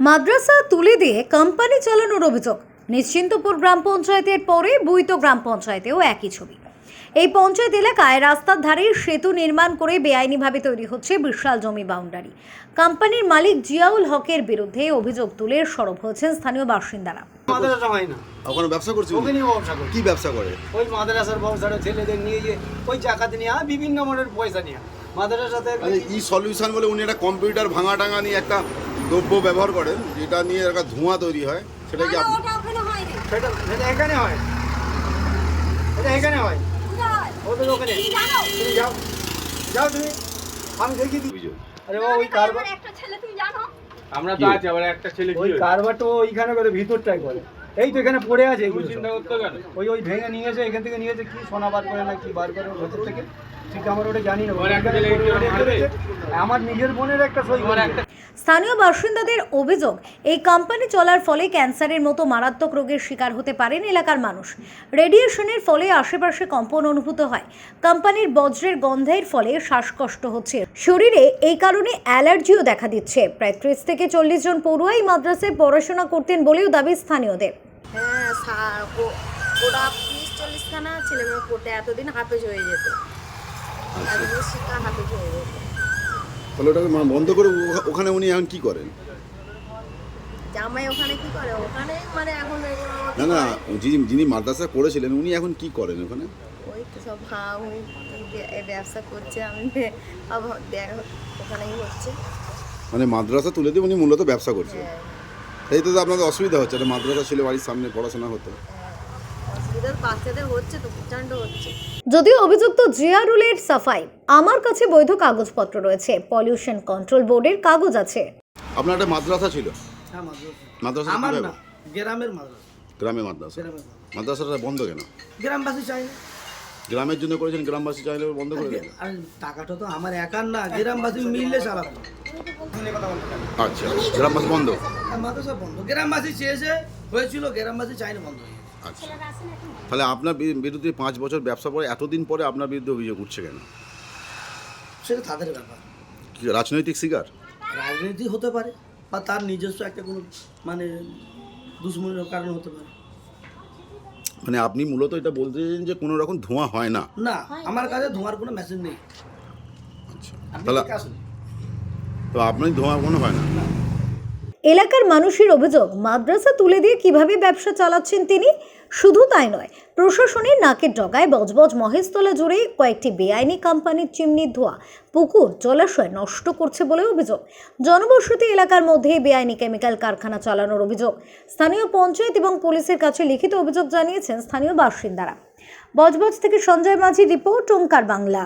মাদ্রাসা তুলে দিয়ে কোম্পানি চালানোর অভিযোগ। নিশ্চিন্তপুর গ্রাম পঞ্চায়েতের পরে বুইতো গ্রাম পঞ্চায়েতেও একই ছবি। এই পঞ্চায়েত এলাকায় রাস্তার ধারে সেতু নির্মাণ করে বেআইনিভাবে তৈরি হচ্ছে বিশাল জমি বাউন্ডারি। কোম্পানির মালিক জিয়াউল হকের বিরুদ্ধে অভিযোগ তুলে সরব হয়েছেন স্থানীয় বাসিন্দারা। মাদ্রাসা হয় না। ওখানে ব্যবসা করছে উনি? ওখানেই ব্যবসা করে কি ব্যবসা করে? ওই মাদ্রাসার ছেলেদের নিয়ে গিয়ে ওই নিয়ে বিভিন্ন মনের পয়সা নিয়ে মাদ্রাসাতে ই সলিউশন বলে উনি একটা কম্পিউটার ভাঙা টাঙা নিয়ে একটা দ্রব্য ব্যবহার করেন যেটা নিয়ে একটা ধোঁয়া তৈরি হয় সেটা কি আপনি সেটা সেটা এখানে হয়। এটা এখানে হয়। ওদের ওখানে। তুমি যাও। যাও তুমি। আমি দেখি দিই। আরে ও ওই কারবার একটা ছেলে তুমি জানো? আমরা তো আছে আবার একটা ছেলে কি ওই? কারবারটা ওইখানে করে ভিতরটাই করে। এই তো এখানে পড়ে আছে চিন্তা করতে ওই ওই ভেঙে নিয়ে এসে এখান থেকে নিয়ে এসে কি সোনা বার করে না কি বার করে ভেতর থেকে? ঠিক আমার ওটা জানি না। আমার নিজের বোনের একটা সই স্থানীয় বাসিন্দাদের অভিযোগ এই কোম্পানি চলার ফলে ক্যান্সারের মতো মারাত্মক রোগের শিকার হতে পারেন এলাকার মানুষ। রেডিয়েশনের ফলে আশেপাশে কম্পন অনুভূত হয়। কোম্পানির বজ্রের গন্ধের ফলে শ্বাসকষ্ট হচ্ছে। শরীরে এই কারণে অ্যালার্জিও দেখা দিচ্ছে। প্রায় ত্রিশ থেকে চল্লিশ জন পড়ুয়াই মাদ্রাসায় পড়াশোনা করতেন বলেও দাবি স্থানীয়দের। হ্যাঁ তিরিশ ছেলেমেয়ে পড়তে এতদিন হাফেজ হয়ে যেত এতদিন শিক্ষা হাফেজ হয়ে যেত তাহলে ওটাকে বন্ধ করে ওখানে উনি এখন কি করেন? জামাই ওখানে কি করে? ওখানে মানে এখন না না যিনি যিনি মাদ্রাসা পড়েছিলেন উনি এখন কি করেন ওখানে? ওই তো সব হ্যাঁ ওই ব্যবসা করছে আমি ওখানেই হচ্ছে। মানে মাদ্রাসা তুলে দিয়ে উনি মূলত ব্যবসা করছেন? হ্যাঁ, এই তো আপনাদের অসুবিধা হচ্ছে মাদ্রাসা ছিল বাড়ির সামনে পড়াশোনা হতো। অসুবিধা বাচ্চাদের হচ্ছে তো প্রচণ্ড হচ্ছে। যদিও অভিযুক্ত জিয়ারুলের সাফাই আমার কাছে বৈধ কাগজপত্র রয়েছে। পলিউশন কন্ট্রোল বোর্ডের কাগজ আছে। আপনার একটা মাদ্রাসা ছিল? হ্যাঁ, মাদ্রাসা। মাদ্রাসা আমার না গ্রামের মাদ্রাসা। গ্রামে মাদ্রাসা? গ্রামের মাদ্রাসা। মাদ্রাসাটা বন্ধ কেন? গ্রামবাসী চাই না গ্রামের জন্য করেছেন গ্রামবাসী চাইলে বন্ধ করে দেন আর টাকাটা তো আমার একার না গ্রামবাসী মিললে সারা আচ্ছা গ্রামবাসী বন্ধ? মাদ্রাসা বন্ধ। গ্রামবাসী চেয়েছে হয়েছিল গ্রামবাসী চাইলে বন্ধ হয়ে আচ্ছা। তাহলে আপনার বি- বিরুদ্ধে পাঁচ বছর ব্যবসা পরে এতদিন পরে আপনার বিরুদ্ধে অভিযোগ উঠছে কেন? সেটা তাদের ব্যাপার। কি রাজনৈতিক শিকার? রাজনীতি হতে পারে বা তার নিজস্ব একটা কোনো মানে দুশ্মনের কারণ হতে পারে। মানে আপনি মূলত এটা বলতে চাইছেন যে কোনো রকম ধোঁয়া হয় না? না আমার কাছে ধোঁয়ার কোনো মেশিন নেই। আচ্ছা। আপনি তাহলে তো আপনার ধোঁয়া কোনো হয় না। এলাকার মানুষের অভিযোগ, মাদ্রাসা তুলে দিয়ে কীভাবে ব্যবসা চালাচ্ছেন তিনি? শুধু তাই নয়, প্রশাসনের নাকের ডগায় বজবজ মহেশতলা জুড়ে কয়েকটি বেআইনি কোম্পানির চিমনির ধোয়া, পুকুর জলাশয় নষ্ট করছে বলে অভিযোগ। জনবসতি এলাকার মধ্যে বেআইনি কেমিক্যাল কারখানা চালানোর অভিযোগ। স্থানীয় পঞ্চায়েত এবং পুলিশের কাছে লিখিত অভিযোগ জানিয়েছেন স্থানীয় বাসিন্দারা। বজবজ থেকে সঞ্জয় মাঝি রিপোর্ট, ওঙ্কার বাংলা।